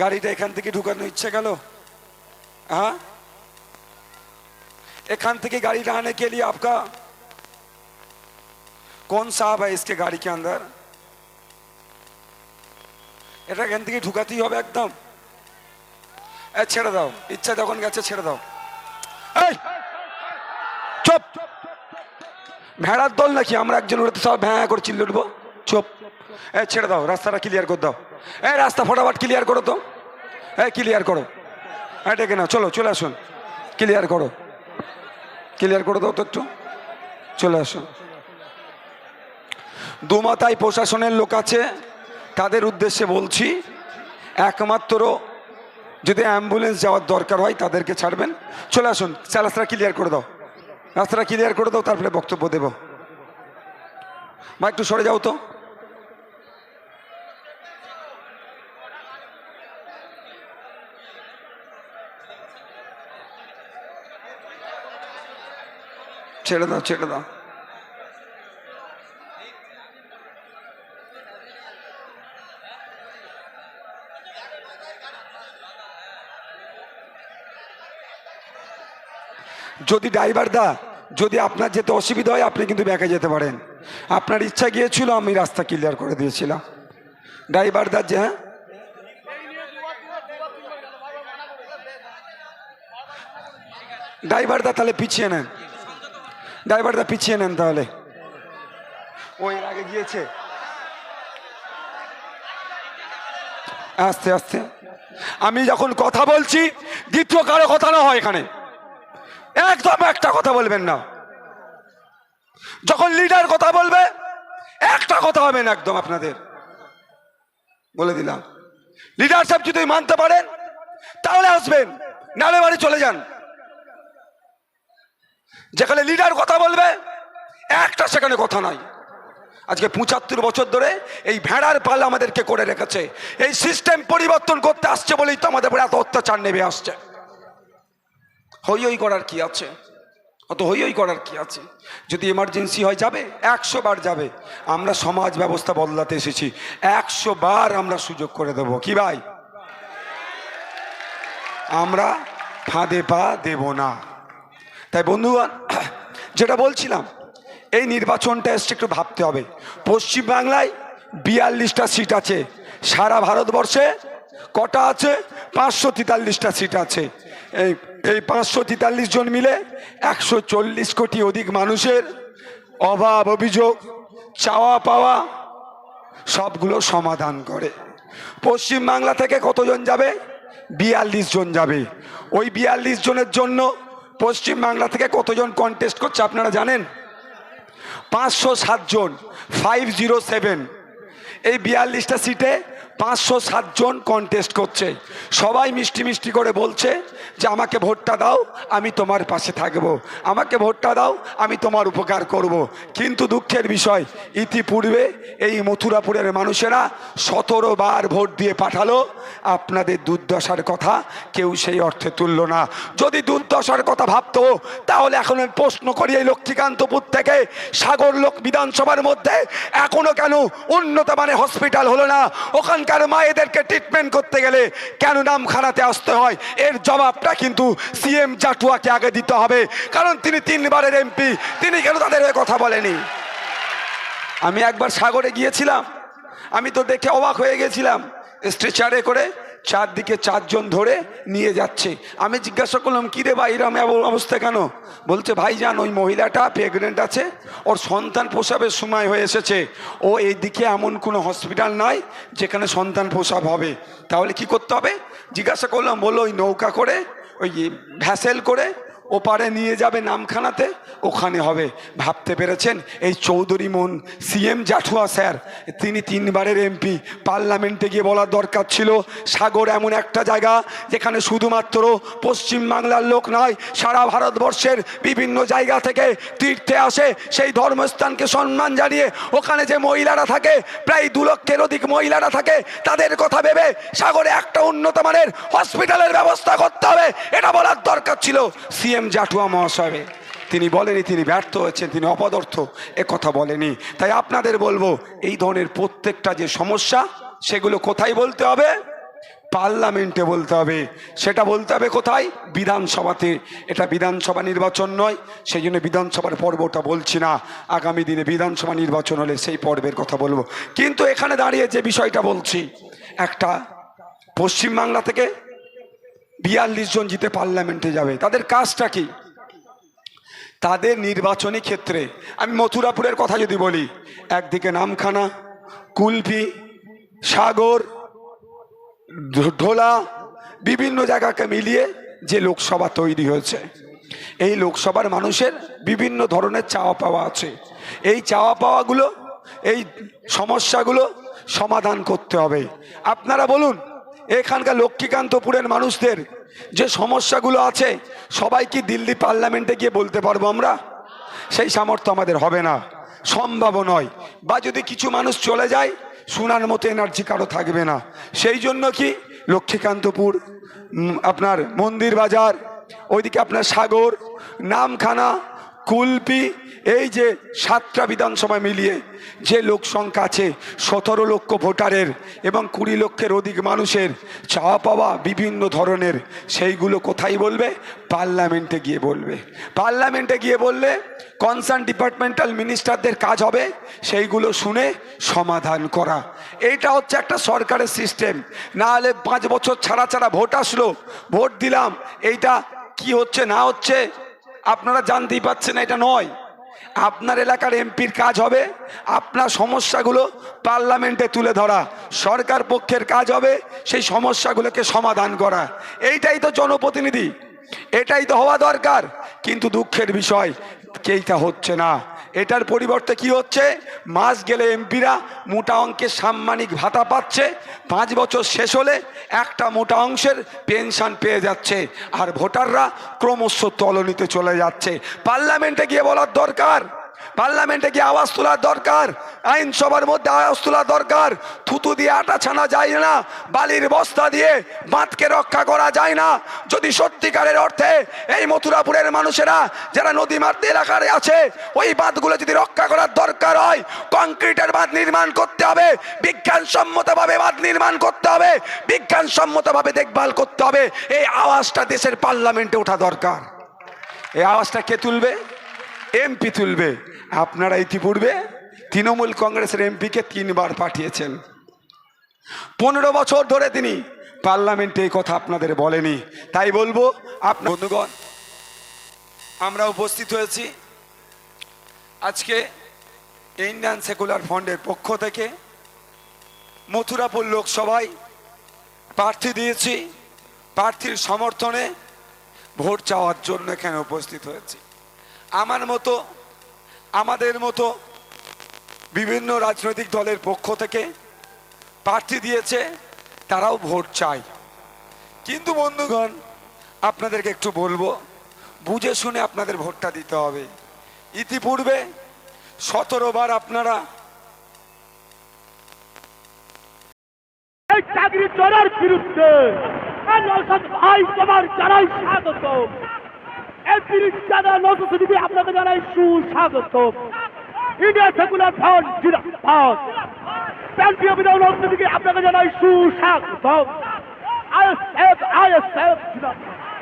গাড়িটা এখান থেকে ঢুকানো ইচ্ছে গেল हाँ एखान থেকে गाड़ी लाने के लिए आपका कौन साहब है इसके गाड़ी के अंदर এটা এখান থেকে ঢুকাতেই হবে একদম এ ছেড়ে দাও ইচ্ছা যখন গেছে ছেড়ে দাও এই চুপ ভেড়ার দল নাকি আমরা একজন উড়ে সব ভ্যাঁ করে চিল্লে উঠবো চুপ এ ছেড়ে দাও রাস্তাটা ক্লিয়ার করে দাও এই রাস্তা ফটাফট ক্লিয়ার করো তো। এই ক্লিয়ার করো। হ্যাঁ ডেকে নাও, চলো, চলে আসুন। ক্লিয়ার করো। ক্লিয়ার করে দাও তো একটু। চলে আসুন। দুমাতায় প্রশাসনের লোক আছে, তাদের উদ্দেশ্যে বলছি, একমাত্র যদি অ্যাম্বুলেন্স যাওয়ার দরকার হয়, তাদেরকে ছাড়বেন। চলে আসুন রাস্তাটা ক্লিয়ার করে দাও। রাস্তাটা ক্লিয়ার করে দাও, তারপরে বক্তব্য দেব। মা, একটু সরে যাও তো। ছেড়ে দাও ছেড়ে দাও। যদি ড্রাইভার দা, যদি আপনার যেতে অসুবিধা হয়, আপনি কিন্তু ব্যাকে যেতে পারেন। আপনার ইচ্ছা গিয়েছিল, আমি রাস্তা ক্লিয়ার করে দিয়েছিলাম। ড্রাইভার দা যে হ্যাঁ? ড্রাইভার দা তাহলে পিছিয়ে নেন। ড্রাইভার দা পিছিয়ে নেন তাহলে। ও এর আগে গিয়েছে। আস্তে আস্তে। আমি যখন কথা বলছি, দ্বিতীয় কারও কথা না হয় এখানে। একদম একটা কথা বলবেন না। যখন লিডার কথা বলবে, একটা কথা হবে না একদম আপনাদের। বলে দিলাম। লিডার লিডারশিপ যদি মানতে পারেন, তাহলে আসবেন। নালে বাড়ি চলে যান। যেখানে লিডার কথা বলবে, একটা সেখানে কথা নাই। আজকে পঁচাত্তর বছর ধরে এই ভেড়ার পাল আমাদেরকে করে রেখেছে। এই সিস্টেম পরিবর্তন করতে আসছে বলেই তো আমাদের এত অত্যাচার নেমে আসছে। হই হই করার কি আছে? অত হই হই করার কি আছে? যদি এমার্জেন্সি হয় যাবে, একশো বার যাবে। আমরা সমাজ ব্যবস্থা বদলাতে এসেছি। একশো বার আমরা সুযোগ করে দেব। কি ভাই? আমরা ফাঁদে পা দেব না। তাই বন্ধুগণ, যেটা বলছিলাম, এই নির্বাচনটা এসছে একটু ভাবতে হবে। পশ্চিমবাংলায় বিয়াল্লিশটা সিট আছে, সারা ভারতবর্ষে কটা আছে? পাঁচশো তেতাল্লিশটা সিট আছে। এই এই পাঁচশো তেতাল্লিশ জন মিলে একশো চল্লিশ কোটি অধিক মানুষের অভাব, অভিযোগ, চাওয়া পাওয়া সবগুলো সমাধান করে। পশ্চিমবাংলা থেকে কতজন যাবে? বিয়াল্লিশ জন যাবে। ওই বিয়াল্লিশ জনের জন্য পশ্চিমবাংলা থেকে কতজন কন্টেস্ট করছে আপনারা জানেন? পাঁচশো সাতজন ফাইভ জিরো সেভেন এই বিয়াল্লিশটা সিটে পাঁচশো সাতজন কন্টেস্ট করছে। সবাই মিষ্টি মিষ্টি করে বলছে যে, আমাকে ভোটটা দাও, আমি তোমার পাশে থাকব। আমাকে ভোটটা দাও, আমি তোমার উপকার করব। কিন্তু দুঃখের বিষয়, ইতিপূর্বে এই মথুরাপুরের মানুষেরা সতেরো বার ভোট দিয়ে পাঠালো। আপনাদের দুর্দশার কথা কেউ সেই অর্থে তুলল না। যদি দুর্দশার কথা ভাবতো, তাহলে এখন আমি প্রশ্ন করি এই লক্ষ্মীকান্তপুর থেকে সাগর লোক বিধানসভার মধ্যে এখনও কেন উন্নত মানে হসপিটাল হলো না? ওখানকার মায়েদেরকে ট্রিটমেন্ট করতে গেলে কেন নাম খানাতে আসতে হয়? এর জবাবটা কিন্তু সিএম জাটুয়াকে আগে দিতে হবে। কারণ তিনি তিনবারের এমপি তিনি কেন তাদের হয়ে কথা বলেনি? আমি একবার সাগরে গিয়েছিলাম। আমি তো দেখে অবাক হয়ে গেছিলাম। স্ট্রেচারে করে চারদিকে চারজন ধরে নিয়ে যাচ্ছে। আমি জিজ্ঞাসা করলাম, কী রে ভাই, এরম অবস্থা কেন? বলছে ভাই যান ওই মহিলাটা প্রেগনেন্ট আছে, ওর সন্তান প্রসবের সময় হয়ে এসেছে। ও এই দিকে এমন কোনো হসপিটাল নয় যেখানে সন্তান প্রসব হবে। তাহলে কি করতে হবে? জিজ্ঞাসা করলাম, বলো, ওই নৌকা করে, ওই ভ্যাসেল করে ওপারে নিয়ে যাবে নামখানাতে? ওখানে হবে। ভাবতে পেরেছেন? এই চৌধুরী মন সিএম জাঠুয়া স্যার, তিনি তিনবারের এমপি। পার্লামেন্টে গিয়ে বলার দরকার ছিল, সাগর এমন একটা জায়গা যেখানে শুধুমাত্র পশ্চিম বাংলার লোক নয়, সারা ভারতবর্ষের বিভিন্ন জায়গা থেকে তীর্থে আসে, সেই ধর্মস্থানকে সম্মান জানিয়ে ওখানে যে মহিলারা থাকে, প্রায় দু লক্ষের অধিক মহিলারা থাকে, তাদের কথা ভেবে সাগরে একটা উন্নত মানের হসপিটালের ব্যবস্থা করতে হবে, এটা বলার দরকার ছিল। সিএম জাটুয়া মহাশয়। তিনি বলেনি তিনি ব্যর্থ হয়েছেন, তিনি অপদার্থ, এ কথা বলেনি তাই আপনাদের বলব, এই ধরনের প্রত্যেকটা যে সমস্যা, সেগুলো কোথায় বলতে হবে? পার্লামেন্টে বলতে হবে। সেটা বলতে হবে কোথায়? বিধানসভাতে। এটা বিধানসভা নির্বাচন নয়, সেই জন্য বিধানসভার পর্বটা বলছি না। আগামী দিনে বিধানসভা নির্বাচন হলে সেই পর্বের কথা বলব। কিন্তু এখানে দাঁড়িয়ে যে বিষয়টা বলছি, একটা পশ্চিমবাংলা থেকে বিয়াল্লিশ জন জিতে পার্লামেন্টে যাবে। তাদের কাজটা কি? তাদের নির্বাচনী ক্ষেত্রে, আমি মথুরাপুরের কথা যদি বলি, একদিকে নামখানা কুলপি সাগর ঢোলা, বিভিন্ন জায়গাকে মিলিয়ে যে লোকসভা তৈরি হয়েছে। এই লোকসভার মানুষের বিভিন্ন ধরনের চাওয়া পাওয়া আছে। এই চাওয়া পাওয়াগুলো, এই সমস্যাগুলো সমাধান করতে হবে। আপনারা বলুন এখানকার লক্ষ্মীকান্তপুরের মানুষদের যে সমস্যাগুলো আছে, সবাই কি দিল্লি পার্লামেন্টে গিয়ে বলতে পারব আমরা? সেই সামর্থ্য আমাদের হবে না, সম্ভব নয়। বা যদি কিছু মানুষ চলে যায়, শোনার মতো এনার্জি কারও থাকবে না। সেই জন্য কি লক্ষ্মীকান্তপুর আপনার মন্দির বাজার, ওইদিকে আপনার সাগর, নামখানা কুলপি, এই যে সাতটা বিধানসভা মিলিয়ে যে লোক সংখ্যা আছে, সতেরো লক্ষ ভোটারের এবং কুড়ি লক্ষের অধিক মানুষের চাওয়া পাওয়া বিভিন্ন ধরনের, সেইগুলো কোথায় বলবে? পার্লামেন্টে গিয়ে বলবে। পার্লামেন্টে গিয়ে বললে কনসার্ন ডিপার্টমেন্টাল মিনিস্টারদের কাজ হবে, সেইগুলো শুনে সমাধান করা। এইটা হচ্ছে একটা সরকারের সিস্টেম না হলে পাঁচ বছর ছাড়া ছাড়া ভোট আসলো, ভোট দিলাম, এইটা কি হচ্ছে না হচ্ছে আপনারা জানতেই পাচ্ছেন এটা নয়। আপনার এলাকার এমপির কাজ হবে, আপনার সমস্যাগুলো পার্লামেন্টে তুলে ধরা, সরকার পক্ষের কাজ হবে, সেই সমস্যাগুলোকে সমাধান করা। এইটাই তো জনপ্রতিনিধি, এটাই তো হওয়া দরকার। কিন্তু দুঃখের বিষয় কেইটা হচ্ছে না। এটার পরিবর্তে কি হচ্ছে? মাস গেলে এমপিরা মোটা অঙ্কের সাম্মানিক ভাতা পাচ্ছে। পাঁচ বছর শেষ হলে একটা মোটা অংশের পেনশন পেয়ে যাচ্ছে। আর ভোটাররা ক্রমশ তলনিতে চলে যাচ্ছে। পার্লামেন্টে গিয়ে বলার দরকার। পার্লামেন্টে গিয়ে আওয়াজ তোলার দরকার। আইনসভার মধ্যে আওয়াজ তোলা দরকার। থুতু দিয়ে আটা ছানা যায় না, বালির বস্তা দিয়ে বাঁধকে রক্ষা করা যায় না। যদি সত্যিকারের অর্থে এই মথুরাপুরের মানুষেরা যারা নদী মার্দ এলাকার আছে, ওই বাঁধগুলো যদি রক্ষা করার দরকার হয়, কংক্রিটের বাঁধ নির্মাণ করতে হবে, বিজ্ঞানসম্মতভাবে বাঁধ নির্মাণ করতে হবে, বিজ্ঞানসম্মতভাবে দেখভাল করতে হবে, এই আওয়াজটা দেশের পার্লামেন্টে ওঠা দরকার। এই আওয়াজটা কে তুলবে? এমপি তুলবে। আপনারা ইতিপূর্বে তৃণমূল কংগ্রেসের এমপিকে তিনবার পাঠিয়েছেন। পনেরো বছর ধরে তিনি পার্লামেন্টে এই কথা আপনাদের বলেনি। তাই বলব আপনার বন্ধুগণ, আমরা উপস্থিত হয়েছি আজকে ইন্ডিয়ান সেকুলার ফ্রন্টের পক্ষ থেকে। মথুরাপুর লোকসভায় প্রার্থী দিয়েছি। প্রার্থীর সমর্থনে ভোট চাওয়ার জন্য এখানে উপস্থিত হয়েছি। আমার মতো, আমাদের মতো বিভিন্ন রাজনৈতিক দলের পক্ষ থেকে প্রার্থী দিয়েছে, তারাও ভোট চায়। কিন্তু বন্ধুগণ, আপনাদেরকে একটু বলব, বুঝে শুনে আপনাদের ভোটটা দিতে হবে। ইতিপূর্বে সতেরো বার আপনারা চাকরি চোরের ভাই স্বাগত। বিরুদ্ধে আপনাকে জানাই সুস্বাগত। ইন্ডিয়া সেকুলার ফ্রন্ট জিন্দাবাদ প্যান্টীয় বিধান নৌসাদ দিদি আপনাকে জানাই সুস্বাগত আইএসএফ আইএসএফ জিন্দাবাদ